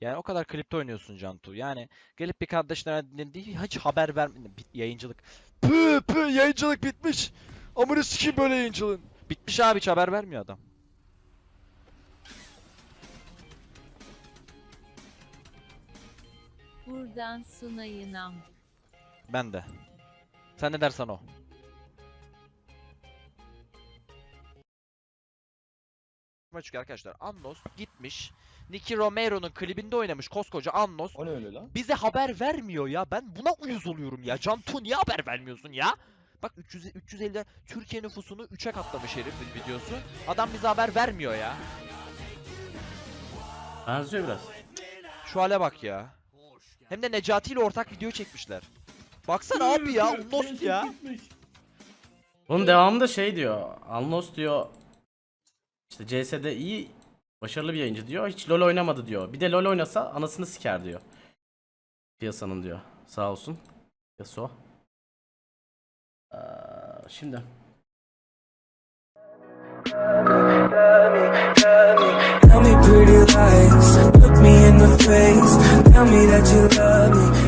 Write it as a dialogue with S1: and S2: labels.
S1: Yani o kadar klipte oynuyorsun Cantu. Yani gelip bir kardeşlerine değil hiç haber ver Bit- yayıncılık. Pı pı yayıncılık bitmiş. Amına sikeyim böyle yayıncılığın. Bitmiş abi hiç haber vermiyor adam.
S2: Buradan sunayınam.
S1: Ben de. Sen ne dersen o. Çünkü arkadaşlar Annos gitmiş. Nicky Romero'nun klibinde oynamış koskoca Annos.
S3: O ne öyle lan?
S1: Bize haber vermiyor ya. Ben buna uyuz oluyorum ya. Cantu niye haber vermiyorsun ya? Bak 300 350'den Türkiye nüfusunu 3'e katlamış herif videosu. Adam bize haber vermiyor ya.
S4: Benziyor biraz.
S1: Şu hale bak ya. Hem de Necati ile ortak video çekmişler. Baksana abi ya, Unlost ya.
S4: Bunun devamında şey diyor. Alnos diyor. İşte CS'de iyi başarılı bir yayıncı diyor. Hiç LoL oynamadı diyor. Bir de LoL oynasa anasını siker diyor. Piyasanın diyor. Sağ olsun. Yasuo. Ee, şimdi.
S5: Tell me pretty lies, look me in the face. Tell me that you love